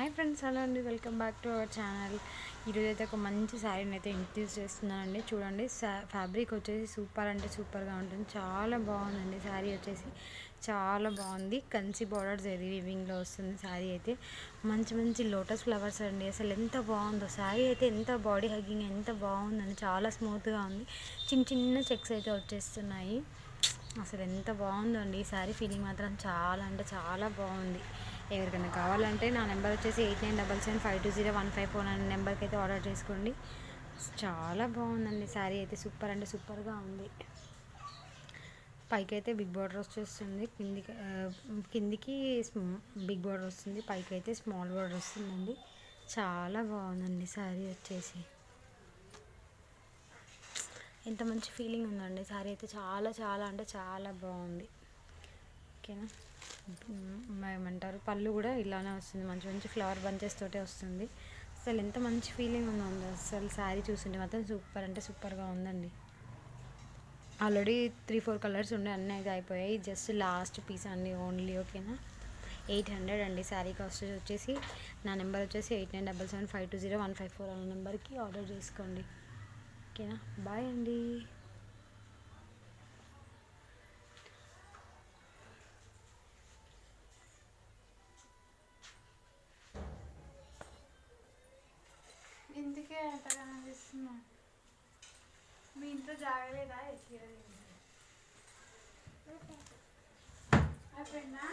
Hi friends hello అండి. Welcome back to our channel. ఈరోజు అయితే ఒక మంచి శారీని అయితే ఇంట్రడ్యూస్ చేస్తున్నానండి. చూడండి ఫ్యాబ్రిక్ వచ్చేసి సూపర్ అంటే సూపర్గా ఉంటుంది. చాలా బాగుందండి శారీ వచ్చేసి. చాలా బాగుంది. కంచి బార్డర్స్ జరీ వివింగ్లో వస్తుంది శారీ అయితే. మంచి మంచి లోటస్ ఫ్లవర్స్ అండి. అసలు ఎంత బాగుందో శారీ అయితే ఎంత బాడీ హగ్గింగ్ ఎంత బాగుందండి. చాలా స్మూత్గా ఉంది. చిన్న చిన్న చెక్స్ అయితే వచ్చేస్తున్నాయి. అసలు ఎంత బాగుందో అండి ఈ శారీ. ఫీలింగ్ మాత్రం చాలా అంటే చాలా బాగుంది. ఎవరికైనా కావాలంటే నా నెంబర్ వచ్చేసి eight nine double seven five two zero one five four అనే నెంబర్కి అయితే ఆర్డర్ చేసుకోండి. చాలా బాగుందండి. శారీ అయితే సూపర్ అంటే సూపర్గా ఉంది. పైకి అయితే బిగ్ బార్డర్ వచ్చేస్తుంది. కిందికి కిందికి బిగ్ బార్డర్ వస్తుంది. పైకి అయితే స్మాల్ బార్డర్ వస్తుందండి. చాలా బాగుందండి శారీ వచ్చేసి. ఎంత మంచి ఫీలింగ్ ఉందండి. శారీ అయితే చాలా చాలా అంటే చాలా బాగుంది. ఓకేనా? ఏమంటారు? పళ్ళు కూడా ఇలానే వస్తుంది. మంచి మంచి ఫ్లవర్ బంచెస్ తోటే వస్తుంది. అసలు ఎంత మంచి ఫీలింగ్ ఉందో అసలు శారీ చూస్తుంటే మాత్రం సూపర్ అంటే సూపర్గా ఉందండి. ఆల్రెడీ త్రీ ఫోర్ కలర్స్ ఉండే అన్నీ అయితే అయిపోయాయి. జస్ట్ లాస్ట్ పీస్ అండి ఓన్లీ ఓకేనా? ఎయిట్ హండ్రెడ్ అండి. శారీ కాస్ట్ వచ్చేసి నా నెంబర్ వచ్చేసి eight nine double seven five two zero one five four అనే నెంబర్కి ఆర్డర్ చేసుకోండి. ఓకేనా? బాయ్ అండి. ఇందుకే అంతగానో చేస్తున్నా మీ ఇంట్లో జాగలేదా ఎక్కిరా అయిపోయిందా?